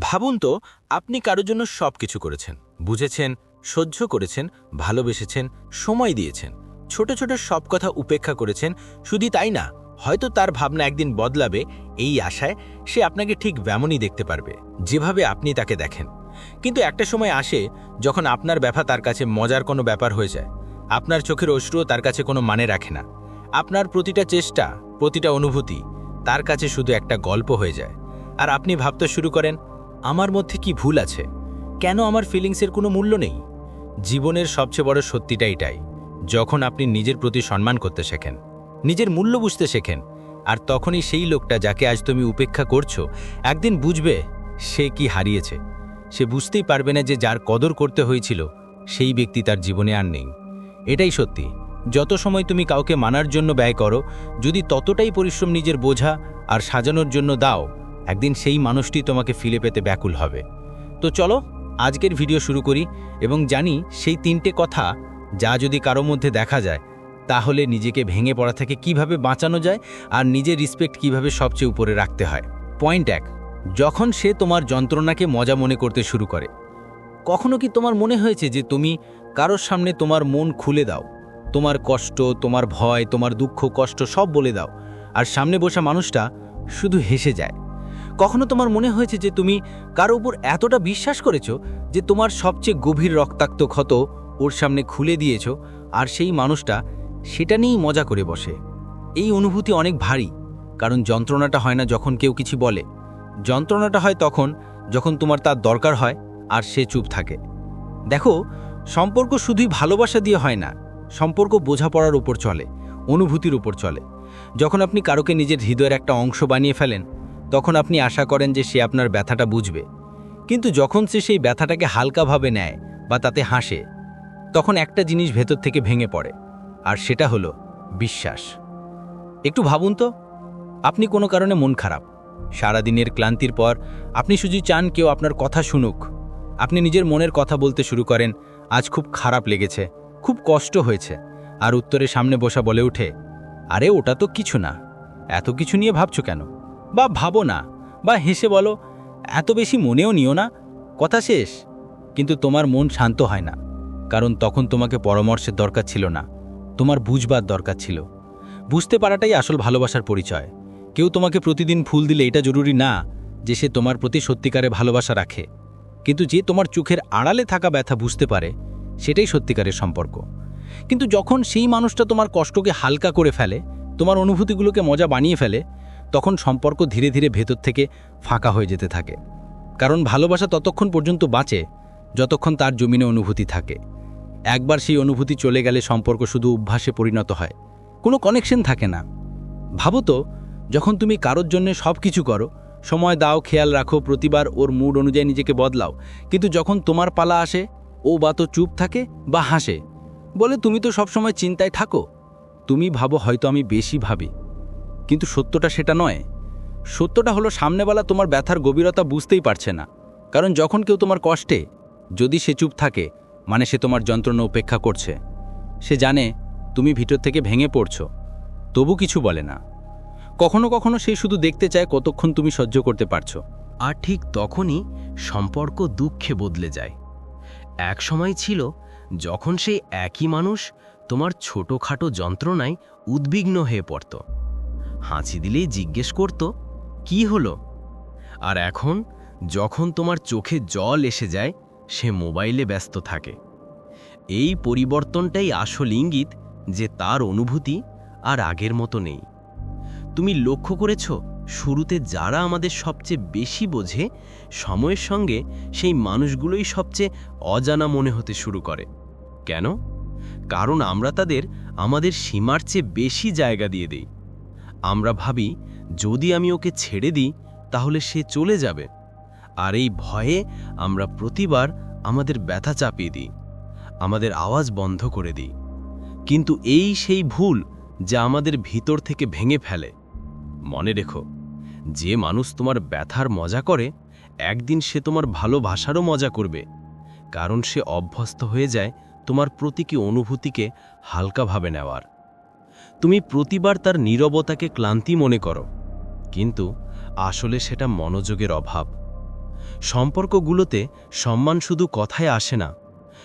ভাবুন তো, আপনি কারোর জন্য সব কিছু করেছেন। বুঝেছেন, সহ্য করেছেন, ভালোবেসেছেন, সময় দিয়েছেন। ছোট ছোট সব কথা উপেক্ষা করেছেন, শুধু তাই না, হয়তো তার ভাবনা একদিন বদলাবে, এই আশায় সে আপনাকে ঠিক ব্যামনই দেখতে পারবে, যেভাবে আপনি তাকে দেখেন। কিন্তু একটা সময় আসে, যখন আপনার ব্যাপার তার কাছে মজার কোনো ব্যাপার হয়ে যায়। আপনার চোখের অশ্রুও তার কাছে কোনো মানে রাখে না। আপনার প্রতিটা চেষ্টা, প্রতিটা অনুভূতি তার কাছে শুধু একটা গল্প হয়ে যায়। আর আপনি ভাবতে শুরু করেন আমার মধ্যে কি ভুল আছে? কেন আমার ফিলিংসের কোনো মূল্য নেই? জীবনের সবচেয়ে বড় সত্যিটা এটাই, যখন আপনি নিজের প্রতি সম্মান করতে শেখেন, নিজের মূল্য বুঝতে শেখেন, আর তখনই সেই লোকটা যাকে আজ তুমি উপেক্ষা করছ, একদিন বুঝবে সে কি হারিয়েছে। সে বুঝতেই পারবে না যে যার কদর করতে হয়েছিল, সেই ব্যক্তি তার জীবনে আর নেই। এটাই সত্যি, যত সময় তুমি কাউকে মানার জন্য ব্যয় করো, যদি ততটাই পরিশ্রম নিজের বোঝা আর সাজানোর জন্য দাও একদিন সেই মানুষটি তোমাকে ফিরে পেতে ব্যাকুল হবে। তো চলো, আজকের ভিডিও শুরু করি এবং জানি সেই তিনটে কথা যা যদি কারও মধ্যে দেখা যায়, তাহলে নিজেকে ভেঙে পড়া থেকে কীভাবে বাঁচানো যায় আর নিজের রিসপেক্ট কীভাবে সবচেয়ে উপরে রাখতে হয়। পয়েন্ট এক, যখন সে তোমার যন্ত্রণাকে মজা মনে করতে শুরু করে, কখনো কি তোমার মনে হয়েছে যে তুমি কারোর সামনে তোমার মন খুলে দাও? তোমার কষ্ট, তোমার ভয়, তোমার দুঃখ, কষ্ট সব বলে দাও, আর সামনে বসা মানুষটা শুধু হেসে যায়। কখনো তোমার মনে হয়েছে যে তুমি কারও উপর এতটা বিশ্বাস করেছ যে তোমার সবচেয়ে গভীর রক্তাক্ত ক্ষত ওর সামনে খুলে দিয়েছ আর সেই মানুষটা সেটা নিয়েই মজা করে বসে? এই অনুভূতি অনেক ভারী, কারণ যন্ত্রণাটা হয় না যখন কেউ কিছু বলে। যন্ত্রণাটা হয় তখন যখন তোমার তার দরকার হয় আর সে চুপ থাকে। দেখো, সম্পর্ক শুধুই ভালোবাসা দিয়ে হয় না, সম্পর্ক বোঝাপড়ার উপর চলে, অনুভূতির উপর চলে। যখন আপনি কারোকে নিজের হৃদয়ের একটা অংশ বানিয়ে ফেলেন তখন আপনি আশা করেন যে সে আপনার ব্যথাটা বুঝবে। কিন্তু যখন সে সেই ব্যথাটাকে হালকাভাবে নেয় বা তাতে হাসে, তখন একটা জিনিস ভেতর থেকে ভেঙে পড়ে, আর সেটা হলো বিশ্বাস। একটু ভাবুন তো, আপনি কোনো কারণে মন খারাপ। সারাদিনের ক্লান্তির পর আপনি শুধু চান কেউ আপনার কথা শুনুক। আপনি নিজের মনের কথা বলতে শুরু করেন, আজ খুব খারাপ লেগেছে, খুব কষ্ট হয়েছে, আর উত্তরে সামনে বসা বলে ওঠে, আরে, ওটা তো কিছু না। এত কিছু নিয়ে ভাবছ কেন? বা ভাবো না, বা হেসে বলো, এত বেশি মনেও নিও না, কথা শেষ। কিন্তু তোমার মন শান্ত হয় না, কারণ তখন তোমাকে পরামর্শের দরকার ছিল না, তোমার বুঝবার দরকার ছিল। বুঝতে পারাটাই আসল ভালোবাসার পরিচয়। কেউ তোমাকে প্রতিদিন ফুল দিলে এটা জরুরি না যে সে তোমার প্রতি সত্যিকারে ভালোবাসা রাখে। কিন্তু যে তোমার চোখের আড়ালে থাকা ব্যথা বুঝতে পারে, সেটাই সত্যিকারের সম্পর্ক। কিন্তু যখন সেই মানুষটা তোমার কষ্টকে হালকা করে ফেলে, তোমার অনুভূতিগুলোকে মজা বানিয়ে ফেলে তখন সম্পর্ক ধীরে ধীরে ভেতর থেকে ফাঁকা হয়ে যেতে থাকে। কারণ ভালোবাসা ততক্ষণ পর্যন্ত বাঁচে, যতক্ষণ তার জমিনে অনুভূতি থাকে। একবার সেই অনুভূতি চলে গেলে সম্পর্ক শুধু অভ্যাসে পরিণত হয়। কোনো কানেকশন থাকে না। ভাবো তো, যখন তুমি কারোর জন্য সব কিছু করো, সময় দাও, খেয়াল রাখো, প্রতিবার ওর মুড অনুযায়ী নিজেকে বদলাও, কিন্তু যখন তোমার পালা আসে, ও বা তো চুপ থাকে বা হাসে, বলে তুমি তো সবসময় চিন্তায় থাকো। তুমি ভাবো হয়তো আমি বেশি ভাবি। কিন্তু সত্যটা সেটা নয়। সত্যটা হলো সামনেবেলা তোমার ব্যথার গভীরতা বুঝতেই পারছে না। কারণ যখন কেউ তোমার কষ্টে, যদি সে চুপ থাকে মানে সে তোমার যন্ত্রণা উপেক্ষা করছে। সে জানে তুমি ভিতর থেকে ভেঙে পড়ছ। তবু কিছু বলে না। কখনো কখনো সে শুধু দেখতে চায় কতক্ষণ তুমি সহ্য করতে পারছ। আর ঠিক তখনই সম্পর্ক দুঃখে বদলে যায়। এক সময় ছিল, যখন সেই একই মানুষ তোমার ছোটোখাটো যন্ত্রণায় উদ্বিগ্ন হয়ে পড়ত। হাঁচি দিলেই জিজ্ঞেস করত, কি হলো? আর এখন, যখন তোমার চোখে জল এসে যায়, সে মোবাইলে ব্যস্ত থাকে। এই পরিবর্তনটাই আসল ইঙ্গিত যে তার অনুভূতি আর আগের মতো নেই। তুমি লক্ষ্য করেছ, শুরুতে যারা আমাদের সবচেয়ে বেশি বোঝে, সময়ের সঙ্গে সেই মানুষগুলোই সবচেয়ে অজানা মনে হতে শুরু করে। কেন? কারণ আমরা তাদের আমাদের সীমার চেয়ে বেশি জায়গা দিয়ে দিই। আমরা ভাবি, যদি আমি ওকে ছেড়ে দিই, তাহলে সে চলে যাবে। আর এই ভয়ে আমরা প্রতিবার আমাদের ব্যথা চাপিয়ে দিই, আমাদের আওয়াজ বন্ধ করে দিই। কিন্তু এই সেই ভুল যা আমাদের ভিতর থেকে ভেঙে ফেলে। মনে রেখো, যে মানুষ তোমার ব্যথার মজা করে, একদিন সে তোমার ভালোবাসারও মজা করবে। কারণ সে অভ্যস্ত হয়ে যায় তোমার প্রতীকী অনুভূতিকে হালকাভাবে নেওয়ার। তুমি প্রতিবার তার নীরবতাকে ক্লান্তি মনে করো। কিন্তু আসলে সেটা মনোযোগের অভাব। সম্পর্কগুলোতে সম্মান শুধু কথায় আসে না।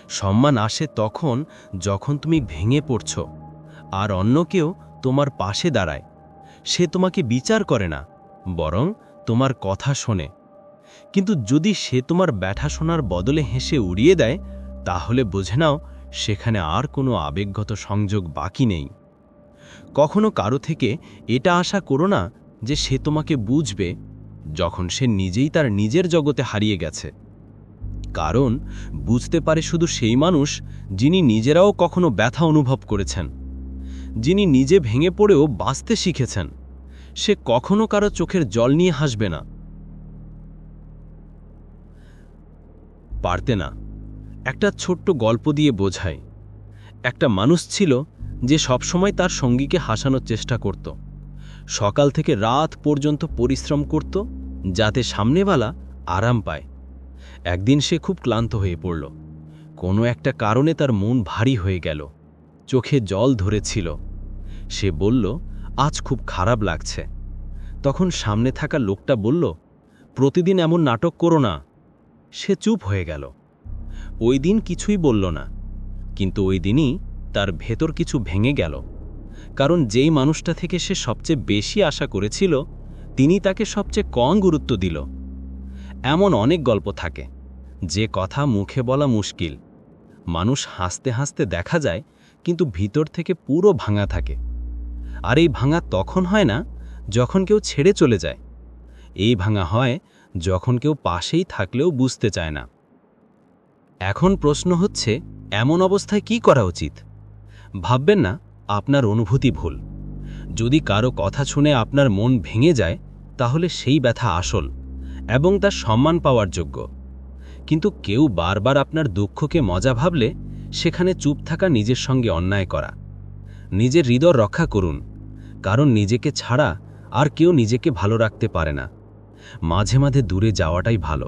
সম্মান আসে তখন যখন তুমি ভেঙে পড়ছ, আর অন্য কেউ তোমার পাশে দাঁড়ায়। সে তোমাকে বিচার করে না, বরং তোমার কথা শোনে। কিন্তু যদি সে তোমার ব্যাঠা শোনার বদলে হেসে উড়িয়ে দেয়, তাহলে বুঝে নাও সেখানে আর কোনো আবেগগত সংযোগ বাকি নেই। কখনো কারও থেকে এটা আশা করো না যে সে তোমাকে বুঝবে যখন সে নিজেই তার নিজের জগতে হারিয়ে গেছে। কারণ বুঝতে পারে শুধু সেই মানুষ যিনি নিজেরাও কখনো ব্যথা অনুভব করেছেন, যিনি নিজে ভেঙে পড়েও বাঁচতে শিখেছেন। সে কখনো কারও চোখের জল নিয়ে হাসবে না। পারতে না। একটা ছোট্ট গল্প দিয়ে বোঝায় একটা মানুষ ছিল যে সবসময় তার সঙ্গীকে হাসানোর চেষ্টা করত। সকাল থেকে রাত পর্যন্ত পরিশ্রম করত, যাতে সামনেওয়ালা আরাম পায়। একদিন সে খুব ক্লান্ত হয়ে পড়ল। কোনো একটা কারণে তার মন ভারী হয়ে গেল। চোখে জল ধরেছিল। সে বলল, আজ খুব খারাপ লাগছে। তখন সামনে থাকা লোকটা বলল, প্রতিদিন এমন নাটক করো না। সে চুপ হয়ে গেল। ওই দিন কিছুই বলল না। কিন্তু ওই দিনই তার ভেতর কিছু ভেঙে গেল। কারণ যেই মানুষটা থেকে সে সবচেয়ে বেশি আশা করেছিল, তিনি তাকে সবচেয়ে কম গুরুত্ব দিল। এমন অনেক গল্প থাকে। যে কথা মুখে বলা মুশকিল। মানুষ হাসতে হাসতে দেখা যায়, কিন্তু ভিতর থেকে পুরো ভাঙা থাকে। আর এই ভাঙা তখন হয় না, যখন কেউ ছেড়ে চলে যায়। এই ভাঙা হয় যখন কেউ পাশেই থাকলেও বুঝতে চায় না। এখন প্রশ্ন হচ্ছে, এমন অবস্থায় কি করা উচিত? ভাববেন না, আপনার অনুভূতি ভুল। যদি কারও কথা শুনে আপনার মন ভেঙে যায়, তাহলে সেই ব্যথা আসল এবং তার সম্মান পাওয়ার যোগ্য। কিন্তু কেউ বারবার আপনার দুঃখকে মজা ভাবলে, সেখানে চুপ থাকা নিজের সঙ্গে অন্যায় করা। নিজের হৃদয় রক্ষা করুন। কারণ নিজেকে ছাড়া আর কেউ নিজেকে ভালো রাখতে পারে না। মাঝে মাঝে দূরে যাওয়াটাই ভালো।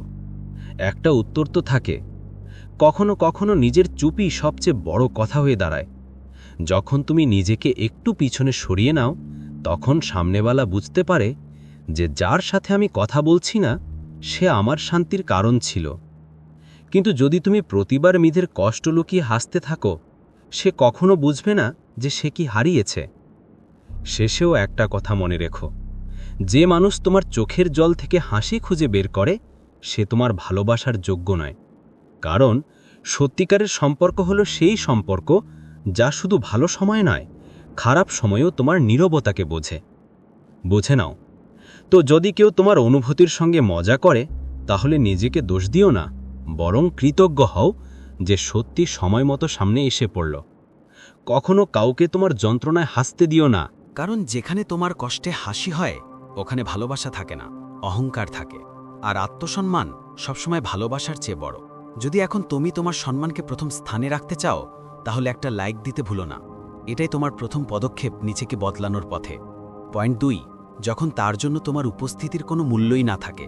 একটা উত্তর তো থাকে। কখনো কখনো নিজের চুপই সবচেয়ে বড় কথা হয়ে দাঁড়ায়। যখন তুমি নিজেকে একটু পিছনে সরিয়ে নাও, তখন সামনেওয়ালা বুঝতে পারে যে যার সাথে আমি কথা বলছি না, সে আমার শান্তির কারণ ছিল। কিন্তু যদি তুমি প্রতিবার মিধের কষ্ট লুকিয়ে হাসতে থাকো, সে কখনো বুঝবে না যে সে কি হারিয়েছে। শেষেও একটা কথা মনে রেখো, যে মানুষ তোমার চোখের জল থেকে হাসি খুঁজে বের করে, সে তোমার ভালোবাসার যোগ্য নয়। কারণ সত্যিকারের সম্পর্ক হলো সেই সম্পর্ক যা শুধু ভালো সময় নয়, খারাপ সময়েও তোমার নীরবতাকে বোঝে। বোঝে নাও, তো যদি কেউ তোমার অনুভূতির সঙ্গে মজা করে, তাহলে নিজেকে দোষ দিও না, বরং কৃতজ্ঞ হও যে সত্যি সময় মতো সামনে এসে পড়ল। কখনো কাউকে তোমার যন্ত্রণায় হাসতে দিও না। কারণ যেখানে তোমার কষ্টে হাসি হয়, ওখানে ভালোবাসা থাকে না, অহংকার থাকে। আর আত্মসম্মান সবসময় ভালোবাসার চেয়ে বড়। যদি এখন তুমি তোমার সম্মানকে প্রথম স্থানে রাখতে চাও তাহলে একটা লাইক দিতে ভুলো না। এটাই তোমার প্রথম পদক্ষেপ নিচেকে বদলানোর পথে। পয়েন্ট দুই, যখন তার জন্য তোমার উপস্থিতির কোনো মূল্যই না থাকে,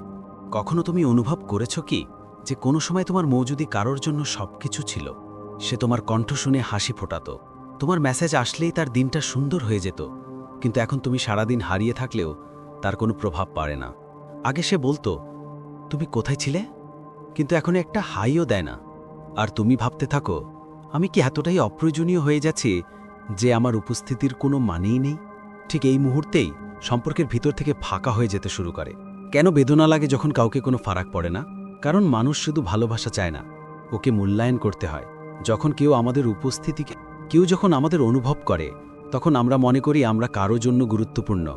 কখনো তুমি অনুভব করেছ কি যে কোনো সময় তোমার মৌজুদি কারোর জন্য সবকিছু ছিল? সে তোমার কণ্ঠ শুনে হাসি ফোটাতো। তোমার মেসেজ আসলেই তার দিনটা সুন্দর হয়ে যেত, কিন্তু এখন তুমি সারাদিন হারিয়ে থাকলেও তার কোনো প্রভাব পারে না। আগে সে বলতো, তুমি কোথায় ছিলে? কিন্তু এখন একটা হাইও দেয় না। আর তুমি ভাবতে থাকো আমি কি এতটাই অপ্রয়োজনীয় হয়ে যাচ্ছি যে আমার উপস্থিতির কোনো মানেই নেই? ঠিক এই মুহূর্তেই সম্পর্কের ভিতর থেকে ফাঁকা হয়ে যেতে শুরু করে। কেন বেদনা লাগে যখন কাউকে কোনো ফারাক পড়ে না? কারণ মানুষ শুধু ভালোবাসা চায় না, ওকে মূল্যায়ন করতে হয়। যখন কেউ আমাদের উপস্থিতিকে, কেউ যখন আমাদের অনুভব করে, তখন আমরা মনে করি আমরা কারও জন্য গুরুত্বপূর্ণ।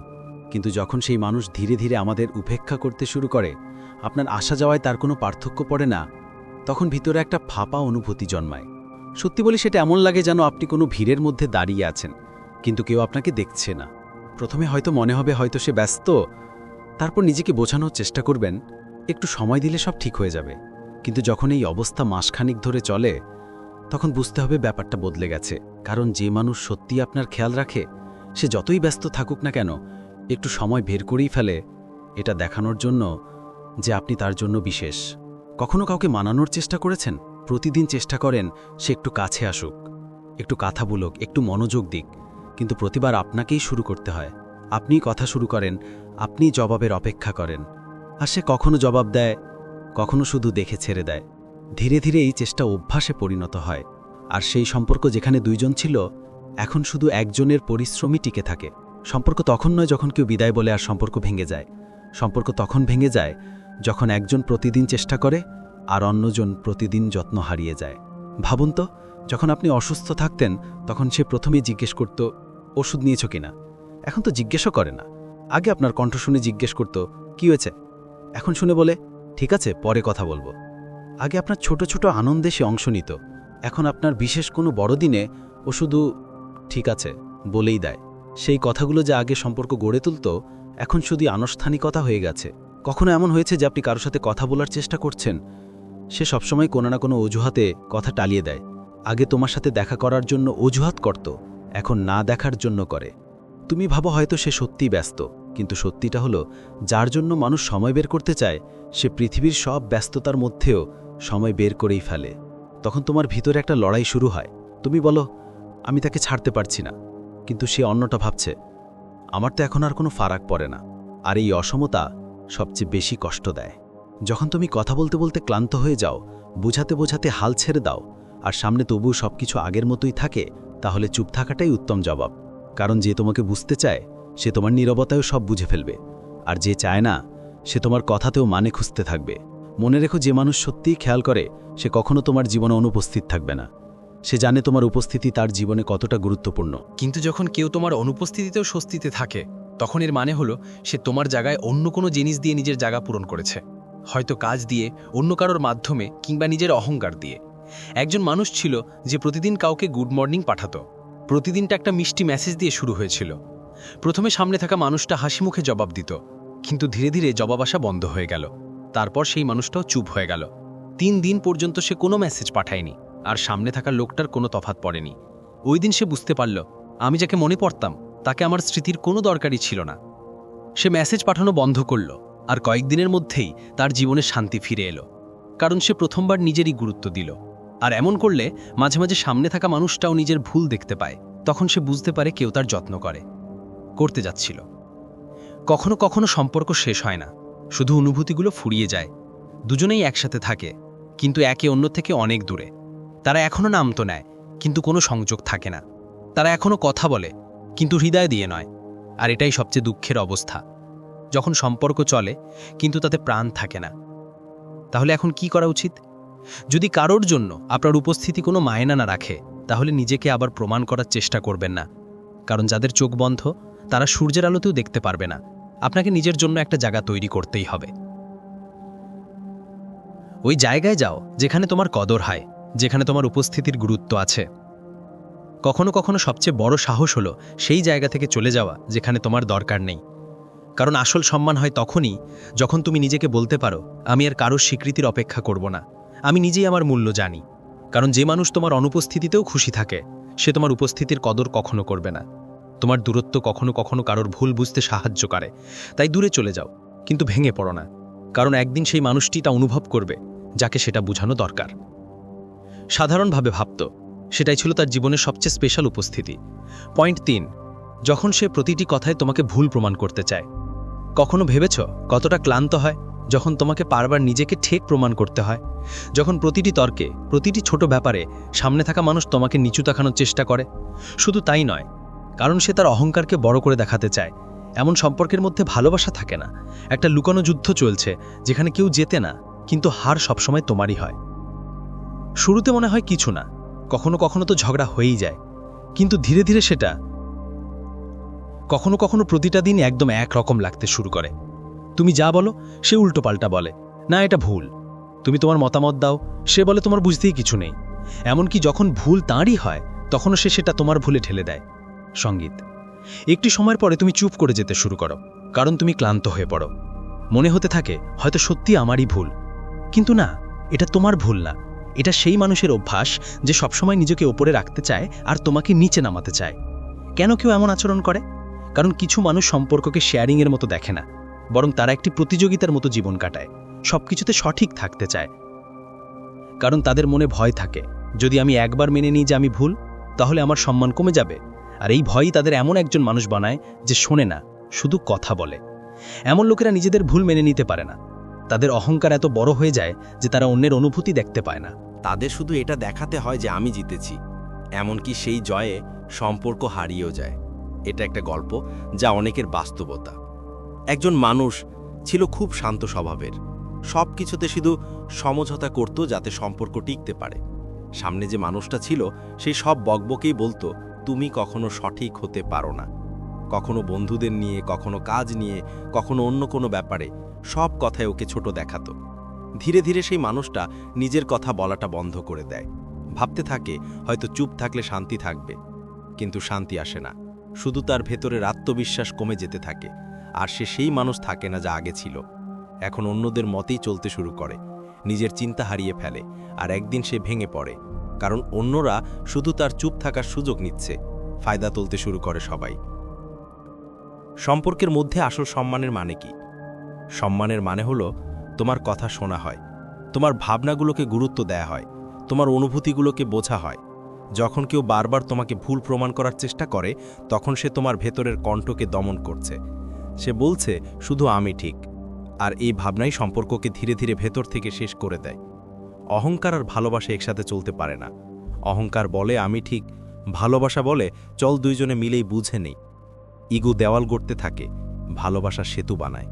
কিন্তু যখন সেই মানুষ ধীরে ধীরে আমাদের উপেক্ষা করতে শুরু করে, আপনার আসা যাওয়ায় তার কোনো পার্থক্য পড়ে না, তখন ভিতরে একটা ফাঁপা অনুভূতি জন্মায়। সত্যি বলি সেটা এমন লাগে যেন আপনি কোনো ভিড়ের মধ্যে দাঁড়িয়ে আছেন, কিন্তু কেউ আপনাকে দেখছে না। প্রথমে হয়তো মনে হবে হয়তো সে ব্যস্ত, তারপর নিজেকে বোঝানোর চেষ্টা করবেন, একটু সময় দিলে সব ঠিক হয়ে যাবে। কিন্তু যখন এই অবস্থা মাসখানিক ধরে চলে, তখন বুঝতে হবে ব্যাপারটা বদলে গেছে, কারণ যে মানুষ সত্যি আপনার খেয়াল রাখে, সে যতই ব্যস্ত থাকুক না কেন, একটু সময় বের করেই ফেলে। এটা দেখানোর জন্য যে আপনি তার জন্য বিশেষ। কখনো কাউকে মানানোর চেষ্টা করেছেন? প্রতিদিন চেষ্টা করেন সে একটু কাছে আসুক। একটু কথা বলুক, একটু মনোযোগ দিক। কিন্তু প্রতিবার আপনাকেই শুরু করতে হয়। আপনি কথা শুরু করেন আপনি জবাবের অপেক্ষা করেন। আর সে কখনো জবাব দেয়, কখনো শুধু দেখে ছেড়ে দেয়। ধীরে ধীরে এই চেষ্টা অভ্যাসে পরিণত হয়। আর সেই সম্পর্ক যেখানে দুইজন ছিল, এখন শুধু একজনের পরিশ্রমই টিকে থাকে। সম্পর্ক তখন নয় যখন কেউ বিদায় বলে আর সম্পর্ক ভেঙে যায়। সম্পর্ক তখন ভেঙে যায় যখন একজন প্রতিদিন চেষ্টা করে আর অন্যজন প্রতিদিন যত্ন হারিয়ে যায়। ভাবুন তো, যখন আপনি অসুস্থ থাকতেন, তখন সে প্রথমেই জিজ্ঞেস করত, ওষুধ নিয়েছ কিনা? এখন তো জিজ্ঞেসও করে না। আগে আপনার কণ্ঠ শুনে জিজ্ঞেস করত, কি হয়েছে? এখন শুনে বলে, ঠিক আছে, পরে কথা বলব। আগে আপনার ছোট ছোট আনন্দে সে অংশ নিত। এখন আপনার বিশেষ কোনো বড়দিনে ও শুধু ঠিক আছে বলেই দেয়। সেই কথাগুলো যে আগে সম্পর্ক গড়ে তুলত, এখন শুধু আনুষ্ঠানিকতা হয়ে গেছে। কখনো এমন হয়েছে যে আপনি কারোর সাথে কথা বলার চেষ্টা করছেন? সে সবসময় কোনো না কোনো অজুহাতে কথা টালিয়ে দেয়। আগে তোমার সাথে দেখা করার জন্য অজুহাত করত, এখন না দেখার জন্য করে। তুমি ভাবো হয়তো সে সত্যিই ব্যস্ত, কিন্তু সত্যিটা হলো, যার জন্য মানুষ সময় বের করতে চায়, সে পৃথিবীর সব ব্যস্ততার মধ্যেও সময় বের করেই ফেলে। তখন তোমার ভিতরে একটা লড়াই শুরু হয়। তুমি বলো, আমি তাকে ছাড়তে পারছি না। কিন্তু সে অন্যটা ভাবছে, আমার তো এখন আর কোনো ফারাক পড়ে না। আর এই অসমতা সবচেয়ে বেশি কষ্ট দেয়। যখন তুমি কথা বলতে বলতে ক্লান্ত হয়ে যাও, বোঝাতে বোঝাতে হাল ছেড়ে দাও, আর সামনে তবু সবকিছু আগের মতোই থাকে, তাহলে চুপ থাকাটাই উত্তম জবাব। কারণ যে তোমাকে বুঝতে চায়, সে তোমার নীরবতায়ও সব বুঝে ফেলবে। আর যে চায় না, সে তোমার কথাতেও মানে খুঁজতে থাকবে। মনে রেখো যে মানুষ সত্যিই খেয়াল করে, সে কখনো তোমার জীবনে অনুপস্থিত থাকবে না। সে জানে তোমার উপস্থিতি তার জীবনে কতটা গুরুত্বপূর্ণ। কিন্তু যখন কেউ তোমার অনুপস্থিতিতেও স্বস্তিতে থাকে, তখন এর মানে হলো, সে তোমার জায়গায় অন্য কোনো জিনিস দিয়ে নিজের জায়গা পূরণ করেছে। হয়তো কাজ দিয়ে, অন্য কারোর মাধ্যমে কিংবা নিজের অহংকার দিয়ে। একজন মানুষ ছিল যে প্রতিদিন কাউকে গুড মর্নিং পাঠাতো। প্রতিদিনটা একটা মিষ্টি মেসেজ দিয়ে শুরু হয়েছিল। প্রথমে সামনে থাকা মানুষটা হাসি মুখে জবাব দিত, কিন্তু ধীরে ধীরে জবাব আসা বন্ধ হয়ে গেল। তারপর সেই মানুষটাও চুপ হয়ে গেল। তিন দিন পর্যন্ত সে কোনো মেসেজ পাঠায়নি, আর সামনে থাকা লোকটার কোনো তফাত পড়েনি। ওই দিন সে বুঝতে পারল, আমি যাকে মনে পড়তাম, তাকে আমার স্মৃতির কোনো দরকারই ছিল না। সে মেসেজ পাঠানো বন্ধ করল। আর কয়েকদিনের মধ্যেই তার জীবনে শান্তি ফিরে এলো, কারণ সে প্রথমবার নিজেরই গুরুত্ব দিল। আর এমন করলে মাঝে মাঝে সামনে থাকা মানুষটাও নিজের ভুল দেখতে পায়, তখন সে বুঝতে পারে কেউ তার যত্ন করে। করতে যাচ্ছিল। কখনো কখনো সম্পর্ক শেষ হয় না, শুধু অনুভূতিগুলো ফুরিয়ে যায়। দুজনেই একসাথে থাকে, কিন্তু একে অন্য থেকে অনেক দূরে। তারা এখনও নাম তো নেয়, কিন্তু কোনো সংযোগ থাকে না। তারা এখনও কথা বলে, কিন্তু হৃদয় দিয়ে নয়। আর এটাই সবচেয়ে দুঃখের অবস্থা। যখন সম্পর্ক চলে, কিন্তু তাতে প্রাণ থাকে না। তাহলে এখন কি করা উচিত? যদি কারোর জন্য আপনার উপস্থিতি কোনো মায়না না রাখে, তাহলে নিজেকে আবার প্রমাণ করার চেষ্টা করবেন না। কারণ যাদের চোখ বন্ধ, তারা সূর্যের আলোতেও দেখতে পারবে না। আপনাকে নিজের জন্য একটা জায়গা তৈরি করতেই হবে। ওই জায়গায় যাও, যেখানে তোমার কদর হয়, যেখানে তোমার উপস্থিতির গুরুত্ব আছে। কখনো কখনো সবচেয়ে বড় সাহস হলো সেই জায়গা থেকে চলে যাওয়া, যেখানে তোমার দরকার নেই। কারণ আসল সম্মান হয় তখনই যখন তুমি নিজেকে বলতে পারো, আমি আর কারোর স্বীকৃতির অপেক্ষা করব না। আমি নিজেই আমার মূল্য জানি। কারণ যে মানুষ তোমার অনুপস্থিতিতেও খুশি থাকে, সে তোমার উপস্থিতির কদর কখনো করবে না। তোমার দূরত্ব কখনো কখনো কারোর ভুল বুঝতে সাহায্য করে। তাই দূরে চলে যাও, কিন্তু ভেঙে পড়ো না। কারণ একদিন সেই মানুষটি তা অনুভব করবে, যাকে সেটা বোঝানো দরকার। সাধারণভাবে ভাবত, সেটাই ছিল তার জীবনের সবচেয়ে স্পেশাল উপস্থিতি। পয়েন্ট তিন, যখন সে প্রতিটি কথায় তোমাকে ভুল প্রমাণ করতে চায় কখনো ভেবেছ কতটা ক্লান্ত হয় যখন তোমাকে বারবার নিজেকে ঠেক প্রমাণ করতে হয়? যখন প্রতিটি তর্কে, প্রতিটি ছোট ব্যাপারে সামনে থাকা মানুষ তোমাকে নিচু দেখানোর চেষ্টা করে? শুধু তাই নয়, কারণ সে তার অহংকারকে বড় করে দেখাতে চায়। এমন সম্পর্কের মধ্যে ভালোবাসা থাকে না। একটা লুকানো যুদ্ধ চলছে, যেখানে কেউ যেতে না, কিন্তু হার সবসময় তোমারই হয়। শুরুতে মনে হয় কিছু না, কখনো কখনো তো ঝগড়া হয়েই যায়। কিন্তু ধীরে ধীরে সেটা কখনো কখনো প্রতিটা দিন একদম এক রকম লাগতে শুরু করে। তুমি যা বলো, সে উল্টোপাল্টা বলে। না, এটা ভুল। তুমি তোমার মতামত দাও, সে বলে তোমার বুঝতেই কিছু নেই। এমনকি যখন ভুল তাঁরই হয়, তখনও সে সেটা তোমার ভুলে ঠেলে দেয়। সংগীত। একটি সময়ের পরে তুমি চুপ করে যেতে শুরু করো, কারণ তুমি ক্লান্ত হয়ে পড়ো। মনে হতে থাকে, হয়তো সত্যি আমারই ভুল। কিন্তু না, এটা তোমার ভুল না। এটা সেই মানুষের অভ্যাস যে সবসময় নিজেকে ওপরে রাখতে চায় আর তোমাকে নিচে নামাতে চায়। কেন কেউ এমন আচরণ করে? কারণ কিছু মানুষ সম্পর্ককে শেয়ারিংয়ের মতো দেখে না, বরং তারা একটি প্রতিযোগিতার মতো জীবন কাটায়, সবকিছুতে সঠিক থাকতে চায়। কারণ তাদের মনে ভয় থাকে, যদি আমি একবার মেনে নিই যে আমি ভুল, তাহলে আমার সম্মান কমে যাবে। আর এই ভয়ই তাদের এমন একজন মানুষ বানায় যে শোনে না, শুধু কথা বলে। এমন লোকেরা নিজেদের ভুল মেনে নিতে পারে না। তাদের অহংকার এত বড় হয়ে যায় যে তারা অন্যের অনুভূতি দেখতে পায় না। তাদের শুধু এটা দেখাতে হয় যে আমি জিতেছি, এমনকি সেই জয়ে সম্পর্ক হারিয়েও যায়। এটা একটা গল্প যা অনেকের বাস্তবতা। একজন মানুষ ছিল খুব শান্ত স্বভাবের। সব কিছুতে শুধু সমঝোতা করত যাতে সম্পর্ক টিকতে পারে। সামনে যে মানুষটা ছিল সেই সব বকবকেই বলতো, তুমি কখনো সঠিক হতে পারো না। কখনো বন্ধুদের নিয়ে, কখনো কাজ নিয়ে, কখনো অন্য কোনো ব্যাপারে সব কথায় ওকে ছোট দেখাতো। ধীরে ধীরে সেই মানুষটা নিজের কথা বলাটা বন্ধ করে দেয়। ভাবতে থাকে, হয়তো চুপ থাকলে শান্তি থাকবে। কিন্তু শান্তি আসে না। শুধু তার ভেতরের আত্মবিশ্বাস কমে যেতে থাকে, আর সে সেই মানুষ থাকে না যা আগে ছিল। এখন অন্যদের মতেই চলতে শুরু করে, নিজের চিন্তা হারিয়ে ফেলে, আর একদিন সে ভেঙে পড়ে। কারণ অন্যরা শুধু তার চুপ থাকার সুযোগ নিচ্ছে, ফায়দা তুলতে শুরু করে সবাই। সম্পর্কের মধ্যে আসল সম্মানের মানে কি? সম্মানের মানে হলো, তোমার কথা শোনা হয়, তোমার ভাবনাগুলোকে গুরুত্ব দেয়া হয়, তোমার অনুভূতিগুলোকে বোঝা হয় যখন কেউ বারবার তোমাকে ভুল প্রমাণ করার চেষ্টা করে, তখন সে তোমার ভেতরের কণ্ঠকে দমন করছে। সে বলছে, শুধু আমি ঠিক। আর এই ভাবনাই সম্পর্ককে ধীরে ধীরে ভেতর থেকে শেষ করে দেয়। অহংকার আর ভালোবাসা একসাথে চলতে পারে না। অহংকার বলে, আমি ঠিক। ভালোবাসা বলে, চল দুইজনে মিলেই বুঝে নেই। ইগু দেওয়াল গড়তে থাকে, ভালোবাসা সেতু বানায়।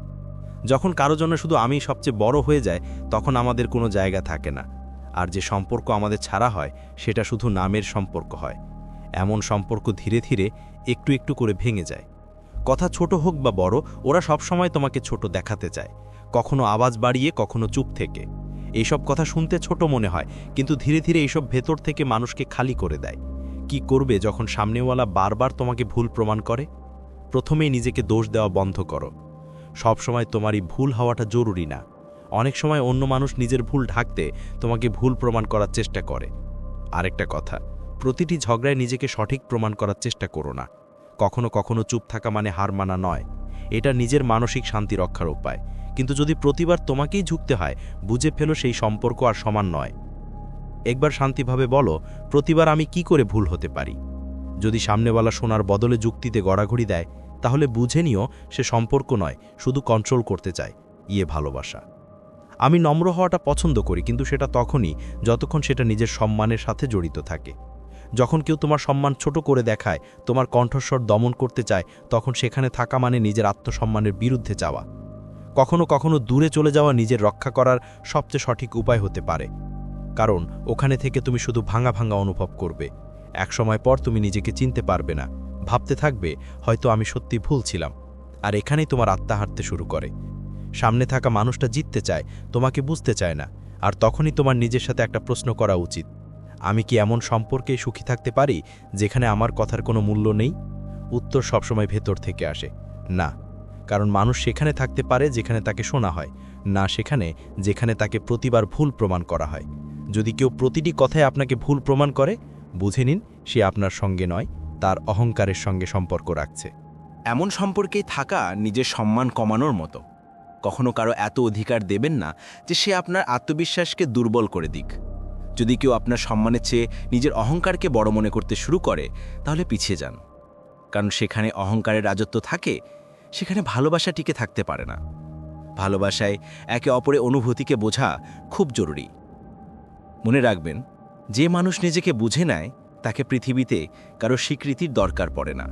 যখন কারও জন্য শুধু আমি সবচেয়ে বড় হয়ে যায়, তখন আমাদের কোনো জায়গা থাকে না। আর যে সম্পর্ক আমাদের ছাড়া হয়, সেটা শুধু নামের সম্পর্ক হয়। এমন সম্পর্ক ধীরে ধীরে একটু একটু করে ভেঙে যায়। কথা ছোট হোক বা বড়, ওরা সবসময় তোমাকে ছোট দেখাতে চায়। কখনো আওয়াজ বাড়িয়ে, কখনো চুপ থেকে। এইসব কথা শুনতে ছোট মনে হয়, কিন্তু ধীরে ধীরে এইসব ভেতর থেকে মানুষকে খালি করে দেয়। কি করবে যখন সামনেওয়ালা বারবার তোমাকে ভুল প্রমাণ করে? প্রথমেই নিজেকে দোষ দেওয়া বন্ধ করো। সবসময় তোমারই ভুল হওয়াটা জরুরি না। অনেক সময় অন্য মানুষ নিজের ভুল ঢাকতে তোমাকে ভুল প্রমাণ করার চেষ্টা করে। আরেকটা কথা, প্রতিটি ঝগড়ায় নিজেকে সঠিক প্রমাণ করার চেষ্টা করো না। কখনো কখনো চুপ থাকা মানে হার মানা নয়। এটা নিজের মানসিক শান্তি রক্ষার উপায়। কিন্তু যদি প্রতিবার তোমাকেই ঝুঁকতে হয়, বুঝে ফেলো সেই সম্পর্ক আর সমান নয়। একবার শান্তিভাবে বলো, প্রতিবার আমি কি করে ভুল হতে পারি? যদি সামনেওয়ালা শোনার বদলে যুক্তিতে গড়াঘড়ি দেয়, তাহলে বুঝে নিও, সে সম্পর্ক নয়, শুধু কন্ট্রোল করতে চায়। ইয়ে ভালোবাসা। আমি নম্র হওয়াটা পছন্দ করি, কিন্তু সেটা তখনই, যতক্ষণ সেটা নিজের সম্মানের সাথে জড়িত থাকে। যখন কেউ তোমার সম্মান ছোট করে দেখায়, তোমার কণ্ঠস্বর দমন করতে চায়, তখন সেখানে থাকা মানে নিজের আত্মসম্মানের বিরুদ্ধে যাওয়া। কখনো কখনো দূরে চলে যাওয়া নিজের রক্ষা করার সবচেয়ে সঠিক উপায় হতে পারে। কারণ, ওখানে থেকে তুমি শুধু ভাঙা ভাঙা অনুভব করবে। এক সময় পর তুমি নিজেকে চিনতে পারবে না। ভাবতে থাকবে, হয়তো আমি সত্যি ভুল ছিলাম। আর এখানেই তোমার আত্মা হাঁটতে শুরু করে। সামনে থাকা মানুষটা জিততে চায়, তোমাকে বুঝতে চায় না। আর তখনই তোমার নিজের সাথে একটা প্রশ্ন করা উচিত। আমি কি এমন সম্পর্কে সুখী থাকতে পারি, যেখানে আমার কথার কোনো মূল্য নেই? উত্তর সবসময় ভেতর থেকে আসে, না। কারণ মানুষ সেখানে থাকতে পারে যেখানে তাকে শোনা হয়, না সেখানে যেখানে তাকে প্রতিবার ভুল প্রমাণ করা হয়। যদি কেউ প্রতিটি কথায় আপনাকে ভুল প্রমাণ করে, বুঝে নিন সে আপনার সঙ্গে নয়, তার অহংকারের সঙ্গে সম্পর্ক রাখছে। এমন সম্পর্কেই থাকা নিজের সম্মান কমানোর মতো। কখনো কারও এত অধিকার দেবেন না যে সে আপনার আত্মবিশ্বাসকে দুর্বল করে দিক। যদি কেউ আপনার সম্মানের চেয়ে নিজের অহংকারকে বড় মনে করতে শুরু করে, তাহলে পিছিয়ে যান। কারণ সেখানে অহংকারের রাজত্ব থাকে, সেখানে ভালোবাসা টিকে থাকতে পারে না। ভালোবাসায় একে অপরের অনুভূতিকে বোঝা খুব জরুরি। মনে রাখবেন, যে মানুষ নিজেকে বুঝে নেয়, তাকে পৃথিবীতে কারও স্বীকৃতির দরকার পড়ে না।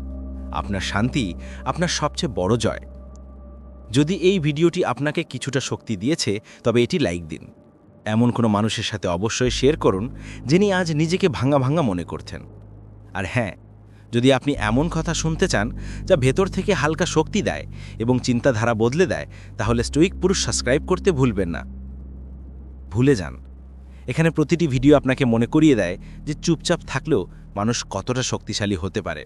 আপনার শান্তি আপনার সবচেয়ে বড় জয়। যদি এই ভিডিওটি আপনাকে কিছুটা শক্তি দিয়েছে, তবে এটি লাইক দিন। এমন কোনো মানুষের সাথে অবশ্যই শেয়ার করুন, যিনি আজ নিজেকে ভাঙা ভাঙা মনে করছেন। আর হ্যাঁ যদি আপনি এমন কথা শুনতে চান, যা ভেতর থেকে হালকা শক্তি দেয় এবং চিন্তাধারা বদলে দেয়, তাহলে স্টোইক পুরুষ সাবস্ক্রাইব করতে ভুলবেন না। ভুলে যান। এখানে প্রতিটি ভিডিও আপনাকে মনে করিয়ে দেয় যে চুপচাপ থাকলেও মানুষ কতটা শক্তিশালী হতে পারে।